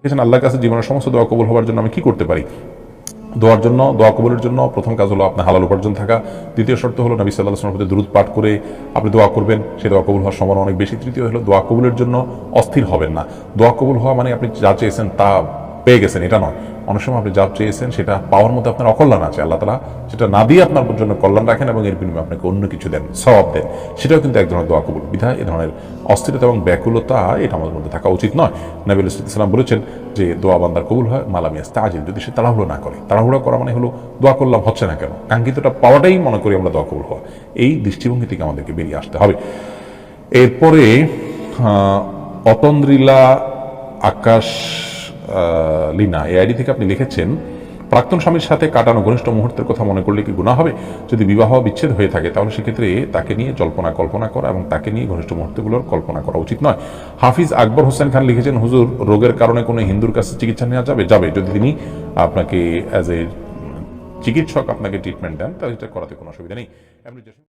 লিখেছেন, আল্লাহর কাছে জীবনের সমস্ত দোয়া কবুল হওয়ার জন্য আমি কি করতে পারি? দোয়ার জন্য, দোয়া কবুলের জন্য প্রথম কাজ হলো আপনার হালাল উপার্জন থাকা। দ্বিতীয় শর্ত হলো নবী সাল্লাহ আসলামের প্রতি দ্রুত পাঠ করে আপনি দোয়া করবেন। সেই দোয়া কবুল হওয়ার সম্ভাবনা অনেক বেশি। তৃতীয় হলো, দোয়া কবুলের জন্য অস্থির হবেন না। দোয়া কবুল হওয়া মানে আপনি যা চেয়েছেন তা পেয়ে গেছেন, এটা নয়। অনেক সময় আপনি যা চেয়েছেন, সেটা পাওয়ার মধ্যে আপনার অকল্যাণ আছে, আল্লাহ তালা সেটা না দিয়ে আপনার জন্য কল্যাণ রাখেন এবং এর বিনিময়ে আপনাকে অন্য কিছু দেন সবাব দেন। সেটাও কিন্তু এক ধরনের দোয়া কবুল। বিধায় এ ধরনের অস্থিরতা এবং ব্যাকুলতা, এটা আমাদের মধ্যে থাকা উচিত নয়। নবীল ইসলাম বলেছেন যে, দোয়া বান্দার কবুল হয় মালামিয়াস তাজিল যদি সে তাড়াহুড়ো না করে, তাড়াহুড়ো করা মানে হলো, দোয়া করলাম, হচ্ছে না কেন? কাঙ্ক্ষিতটা পাওয়াটাই মনে করি আমরা দোয়া কবুল হওয়া। এই দৃষ্টিভঙ্গি থেকে আমাদেরকে বেরিয়ে আসতে হবে। এরপরে অতন্দ্রিলা আকাশ লিনা এই আইডি থেকে আপনি লিখেছেন, প্রাক্তন স্বামীর সাথে কাটানো ঘনিষ্ঠ মুহূর্তের কথা মনে করলে কি গুণা হবে? যদি বিবাহ বিচ্ছেদ হয়ে থাকে, তাহলে সেক্ষেত্রে তাকে নিয়ে জল্পনা কল্পনা করা এবং তাকে নিয়ে ঘনিষ্ঠ মুহূর্তগুলোর কল্পনা করা উচিত নয়। হাফিজ আকবর হোসেন খান লিখেছেন, হুজুর, রোগের কারণে কোনো হিন্দুর কাছে চিকিৎসা নেওয়া যাবে? যাবে। যদি তিনি আপনাকে অ্যাজ এ চিকিৎসক আপনাকে ট্রিটমেন্ট দেন, তাহলে এটা করাতে কোনো অসুবিধা নেই।